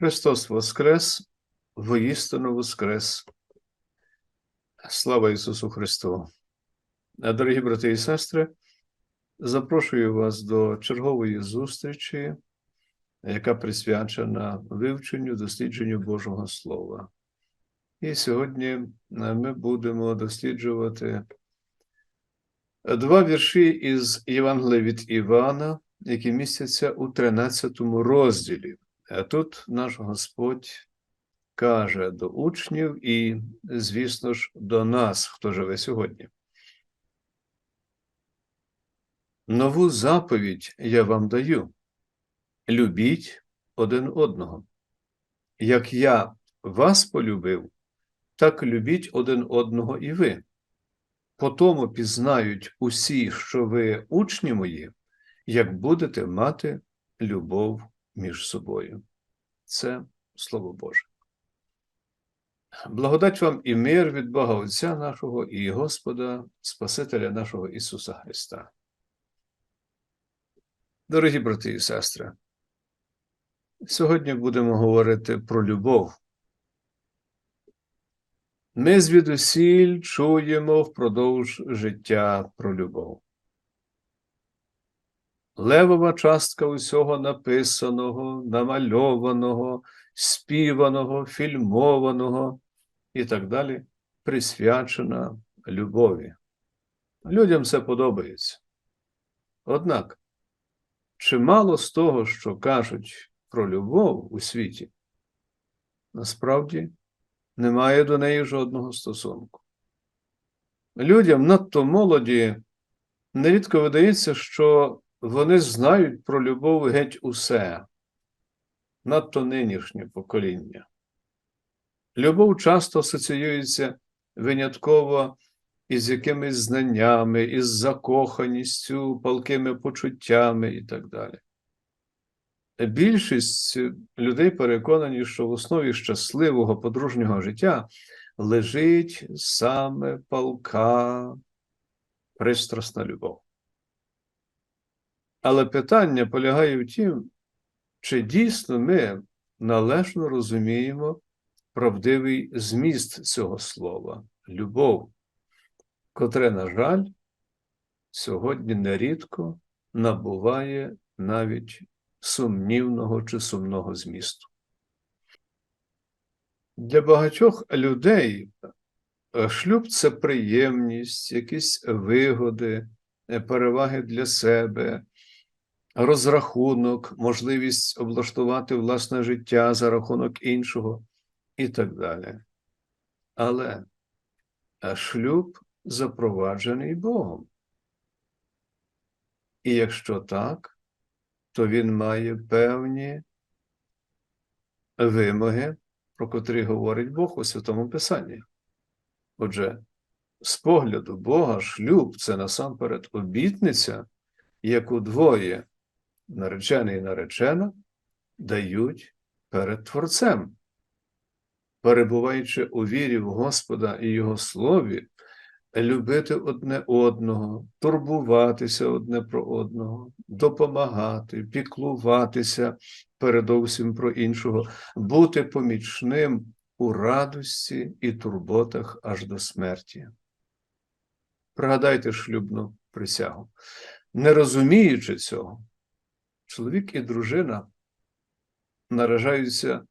Христос Воскрес, воістину Воскрес. Слава Ісусу Христу! Дорогі брати і сестри, запрошую вас до чергової зустрічі, яка присвячена вивченню, дослідженню Божого Слова. І сьогодні ми будемо досліджувати два вірші із Євангелія від Івана, які містяться у 13 розділі. Тут наш Господь каже до учнів і, звісно ж, до нас, хто живе сьогодні. Нову заповідь я вам даю. Любіть один одного. Як я вас полюбив, так любіть один одного і ви. По тому пізнають усі, що ви учні мої, як будете мати любов між собою. Це Слово Боже. Благодать вам і мир від Бога Отця нашого і Господа, Спасителя нашого Ісуса Христа. Дорогі брати і сестри, сьогодні будемо говорити про любов. Ми звідусіль чуємо впродовж життя про любов. Левова частка усього написаного, намальованого, співаного, фільмованого і так далі присвячена любові. Людям це подобається. Однак, чимало з того, що кажуть про любов у світі, насправді немає до неї жодного стосунку. Людям надто молоді нерідко видається, що вони знають про любов геть усе, надто нинішнє покоління. Любов часто асоціюється винятково із якимись знаннями, із закоханістю, палкими почуттями і так далі. Більшість людей переконані, що в основі щасливого подружнього життя лежить саме палка, пристрасна любов. Але питання полягає в тім, чи дійсно ми належно розуміємо правдивий зміст цього слова любов, котре, на жаль, сьогодні нерідко набуває навіть сумнівного чи сумного змісту. Для багатьох людей шлюб це приємність, якісь вигоди, переваги для себе, розрахунок, можливість облаштувати власне життя за рахунок іншого і так далі. Але шлюб запроваджений Богом. І якщо так, то він має певні вимоги, про котрі говорить Бог у Святому Писанні. Отже, з погляду Бога, шлюб це насамперед обітниця, яку двоє наречений і наречена дають перед Творцем. Перебуваючи у вірі в Господа і Його слові, любити одне одного, турбуватися одне про одного, допомагати, піклуватися передовсім про іншого, бути помічним у радості і турботах аж до смерті. Пригадайте шлюбну присягу. Не розуміючи цього, чоловік і дружина наражаються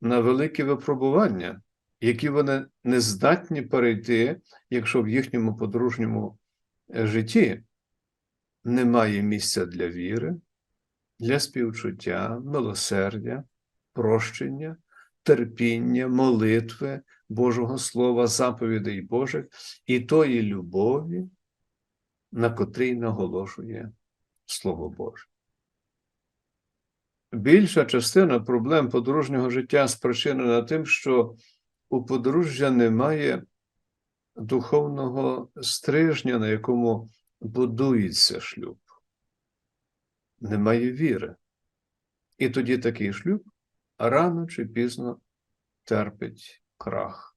на великі випробування, які вони не здатні перейти, якщо в їхньому подружньому е, житті немає місця для віри, для співчуття, милосердя, прощення, терпіння, молитви, Божого Слова, заповідей Божих і тої любові, на котрій наголошує Слово Боже. Більша частина проблем подружнього життя спричинена тим, що у подружжя немає духовного стрижня, на якому будується шлюб. Немає віри. І тоді такий шлюб рано чи пізно терпить крах.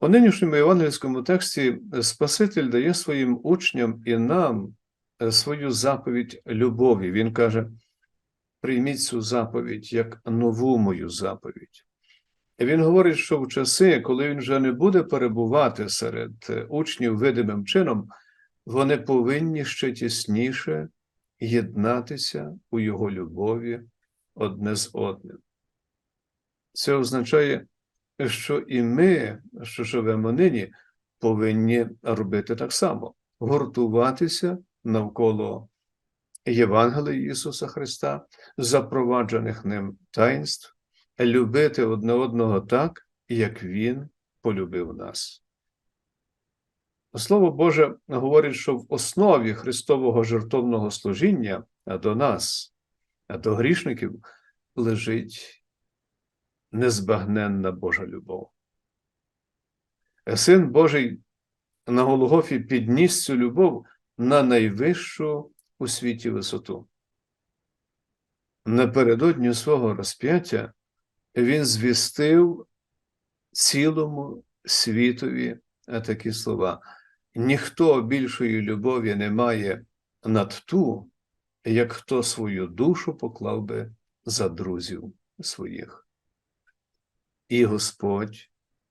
У нинішньому євангельському тексті Спаситель дає своїм учням і нам свою заповідь любові. Він каже: прийміть цю заповідь як нову мою заповідь. І Він говорить, що в часи, коли він вже не буде перебувати серед е, учнів видимим чином, вони повинні ще тісніше єднатися у його любові одне з одним. Це означає, що і ми, що живемо нині, повинні робити так само: гуртуватися навколо Євангелія Ісуса Христа, запроваджених ним таїнств, любити одне одного так, як Він полюбив нас. Слово Боже говорить, що в основі Христового жертовного служіння до нас, до грішників, лежить незбагненна Божа любов. Син Божий на Голгофі підніс цю любов на найвищу у світі висоту. Напередодні свого розп'яття він звістив цілому світові такі слова. Ніхто більшої любові не має над ту, як хто свою душу поклав би за друзів своїх. І Господь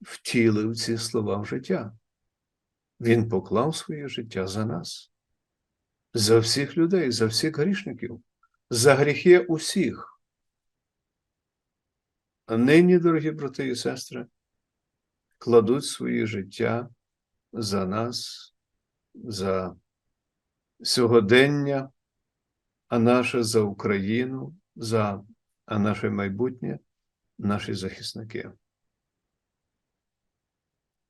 втілив ці слова в життя. Він поклав своє життя за нас, за всіх людей, за всіх грішників, за гріхи усіх. Нині, дорогі брати і сестри, кладуть своє життя за нас, за сьогодення, а наше за Україну, за наше майбутнє, наші захисники.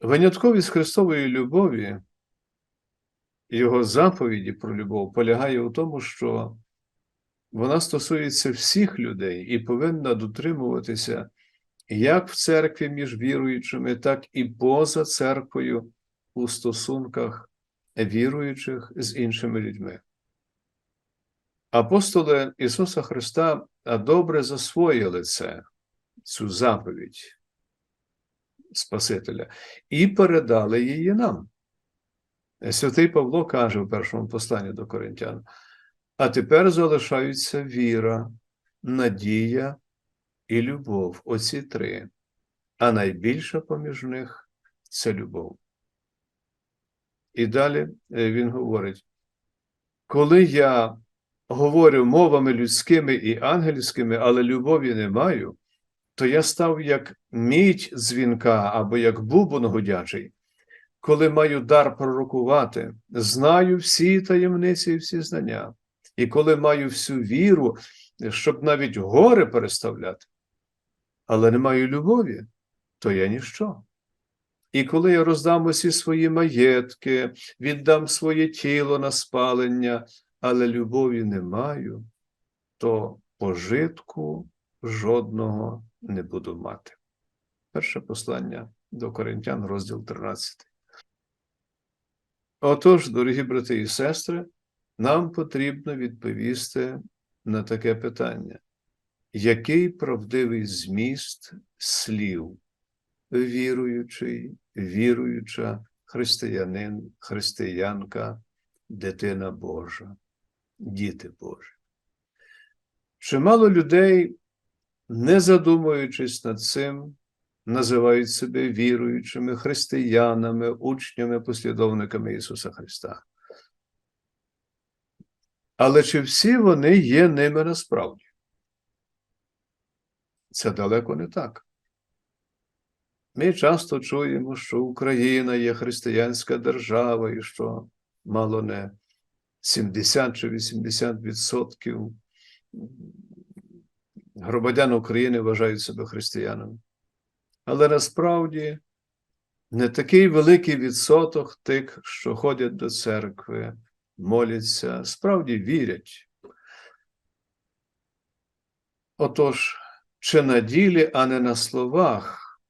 Винятковість Христової любові, його заповіді про любов полягає у тому, що вона стосується всіх людей і повинна дотримуватися як в церкві між віруючими, так і поза церквою у стосунках віруючих з іншими людьми. Апостоли Ісуса Христа добре засвоїли це, цю заповідь Спасителя, і передали її нам. Святий Павло каже в першому посланні до Коринтян: а тепер залишаються віра, надія і любов, оці три, а найбільша поміж них це любов. І далі він говорить: коли я говорю мовами людськими і ангельськими, але любові не маю, то я став як мідь дзвінка або як бубон гудячий, коли маю дар пророкувати, знаю всі таємниці і всі знання, і коли маю всю віру, щоб навіть гори переставляти, але не маю любові, то я ніщо. І коли я роздам усі свої маєтки, віддам своє тіло на спалення, але любові не маю, то пожитку жодного не буду мати. Перше послання до Коринтян, розділ 13. Отож, дорогі брати і сестри, нам потрібно відповісти на таке питання: який правдивий зміст слів, віруючий, віруюча, християнин, християнка, дитина Божа, діти Божі? Чимало людей не задумуючись над цим, називають себе віруючими християнами, учнями, послідовниками Ісуса Христа. Але чи всі вони є ними насправді? Це далеко не так. Ми часто чуємо, що Україна є християнська держава, і що мало не 70 чи 80 відсотків громадян України вважають себе християнами. Але насправді не такий великий відсоток тих, що ходять до церкви, моляться, справді вірять. Отож, чи на ділі, а не на словах,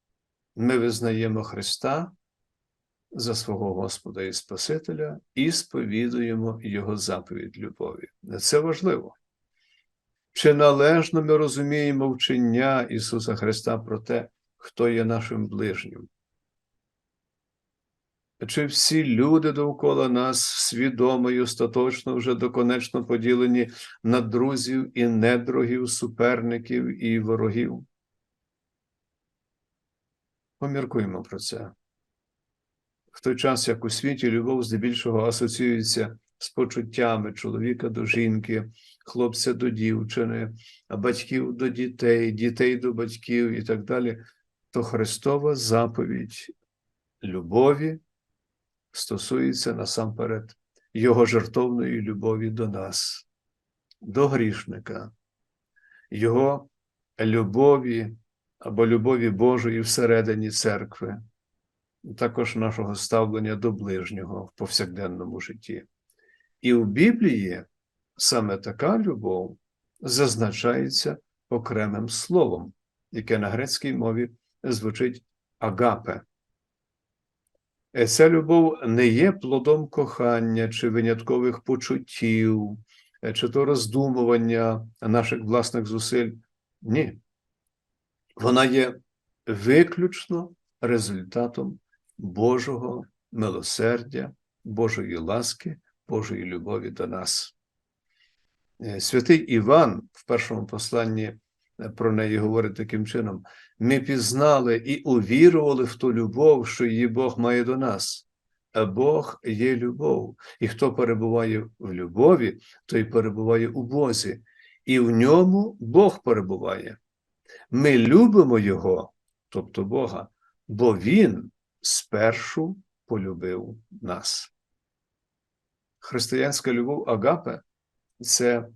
ми визнаємо Христа за свого Господа і Спасителя і сповідуємо Його заповідь любові. Це важливо. Чи належно ми розуміємо вчення Ісуса Христа про те, хто є нашим ближнім? чи всі люди довкола нас свідомо і остаточно вже доконечно поділені на друзів і недругів, суперників і ворогів? Поміркуємо про це. В той час, як у світі любов здебільшого асоціюється з почуттями чоловіка до жінки, хлопця до дівчини, батьків до дітей, дітей до батьків і так далі, то Христова заповідь любові стосується насамперед Його жертовної любові до нас, до грішника, Його любові або любові Божої всередині церкви, також нашого ставлення до ближнього в повсякденному житті. І у Біблії саме така любов зазначається окремим словом, яке на грецькій мові звучить агапе. Ця любов не є плодом кохання чи виняткових почуттів, чи то роздумування наших власних зусиль. Ні. Вона є виключно результатом Божого милосердя, Божої ласки, Божої любові до нас. Е, Святий Іван в першому посланні про неї говорить таким чином: ми пізнали і увірували в ту любов, що її Бог має до нас. А Бог є любов, і хто перебуває в любові, той перебуває у Бозі, і в ньому Бог перебуває. Ми любимо Його, тобто Бога, бо Він спершу полюбив нас. Християнська любов Агапе це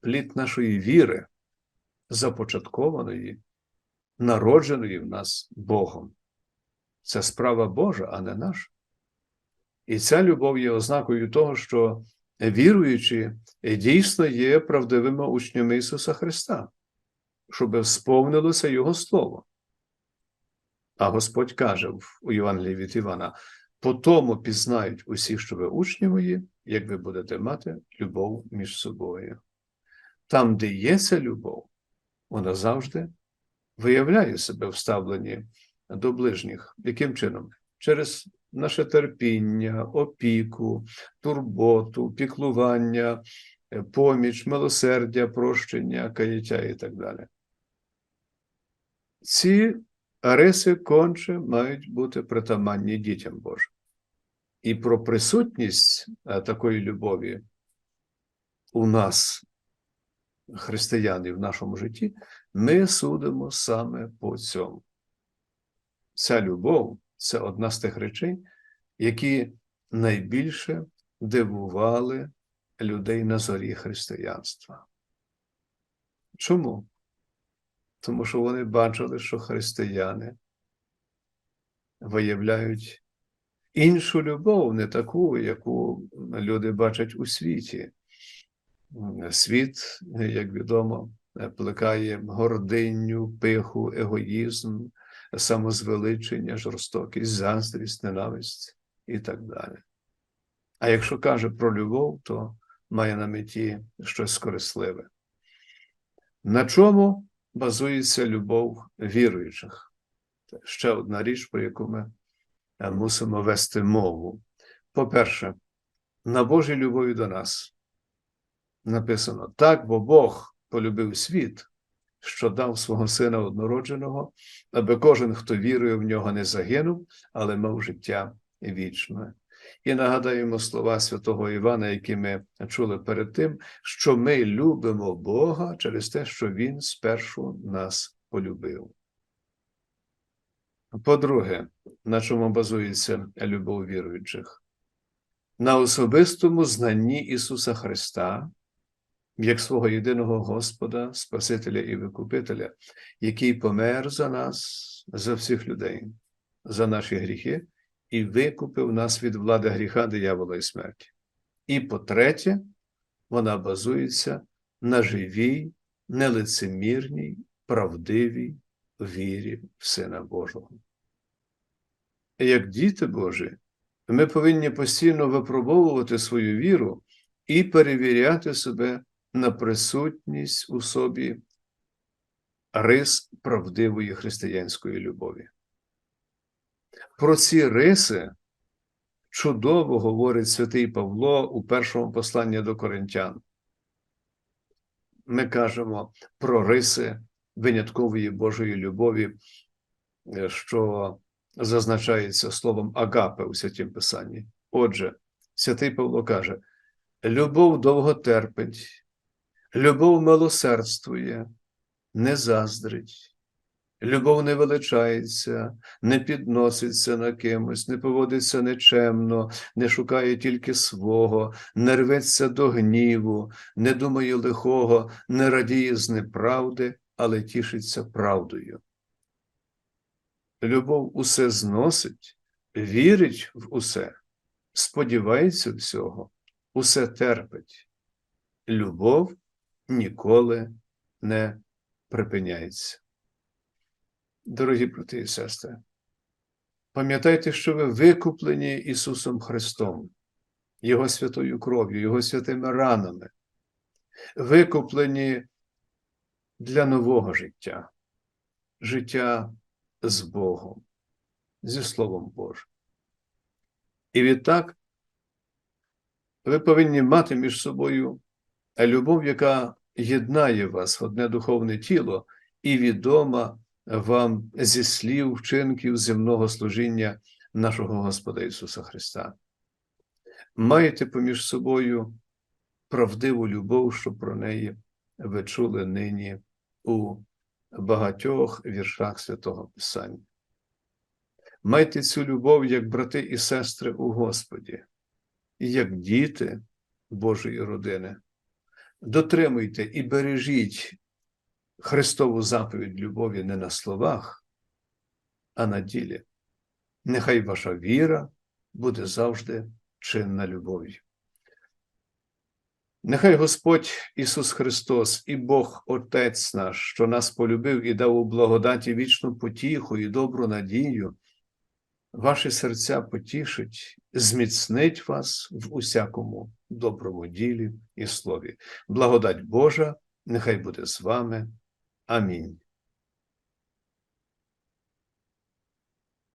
плід нашої віри, започаткованої, народженої в нас Богом. Це справа Божа, а не наша. І ця любов є ознакою того, що віруючі дійсно є правдивими учнями Ісуса Христа, щоб сповнилося Його Слово. А Господь каже у Євангелії від Івана: по тому пізнають усі, що ви учні мої, як ви будете мати любов між собою. Там, де є ця любов, вона завжди виявляє себе в ставленні до ближніх. Яким чином? Через наше терпіння, опіку, турботу, піклування, е, поміч, милосердя, прощення, каяття і так далі. Ці риси конче мають бути притаманні дітям Божим. І про присутність е, такої любові у нас, християни, в нашому житті, ми судимо саме по цьому. Ця любов це одна з тих речей, які найбільше дивували людей на зорі християнства. Чому? Тому що вони бачили, що християни виявляють іншу любов, не таку, яку люди бачать у світі. Світ, як відомо, плекає гординю, пиху, егоїзм, самозвеличення, жорстокість, заздрість, ненависть і так далі. А якщо каже про любов, то має на меті щось корисливе. На чому базується любов віруючих? Це ще одна річ, про яку ми е, мусимо вести мову. По-перше, на Божій любові до нас написано так, бо Бог полюбив світ, що дав свого сина однородженого, аби кожен, хто вірує в нього, не загинув, але мав життя вічне. І нагадаємо слова святого Івана, які ми чули перед тим, що ми любимо Бога через те, що Він спершу нас полюбив. По-друге, на чому базується любов віруючих? На особистому знанні Ісуса Христа, як свого єдиного Господа, Спасителя і Викупителя, який помер за нас, за всіх людей, за наші гріхи і викупив нас від влади гріха, диявола і смерті. І по-третє, вона базується на живій, нелицемірній, правдивій вірі в Сина Божого. Як діти Божі, ми повинні постійно випробовувати свою віру і перевіряти себе на присутність у собі рис правдивої християнської любові. Про ці риси чудово говорить святий Павло у першому посланні до Коринтян. Ми кажемо про риси виняткової Божої любові, е, що зазначається словом агапе у святім Писанні. Отже, святий Павло каже: любов довго терпить, любов милосердствує, не заздрить, любов не величається, не підноситься на кимось, не поводиться нечемно, не шукає тільки свого, не рветься до гніву, не думає лихого, не радіє з неправди, але тішиться правдою. Любов усе зносить, вірить в усе, сподівається всього, усе терпить. Любов ніколи не припиняється. Дорогі брати і сестри, пам'ятайте, що ви викуплені Ісусом Христом, Його святою кров'ю, Його святими ранами, викуплені для нового життя, життя з Богом, зі Словом Божим. І відтак ви повинні мати між собою любов, яка єднає вас в одне духовне тіло і відома вам зі слів, вчинків земного служіння нашого Господа Ісуса Христа. Маєте поміж собою правдиву любов, що про неї ви чули нині у багатьох віршах святого Писання. Майте цю любов як брати і сестри у Господі, як діти Божої родини. Дотримуйте і бережіть Христову заповідь любові не на словах, а на ділі. Нехай ваша віра буде завжди чинна любов'ю. Нехай Господь Ісус Христос і Бог Отець наш, що нас полюбив і дав у благодаті вічну потіху і добру надію, ваші серця потішить, зміцнить вас в усякому доброму ділі і слові. Благодать Божа, нехай буде з вами. Амінь.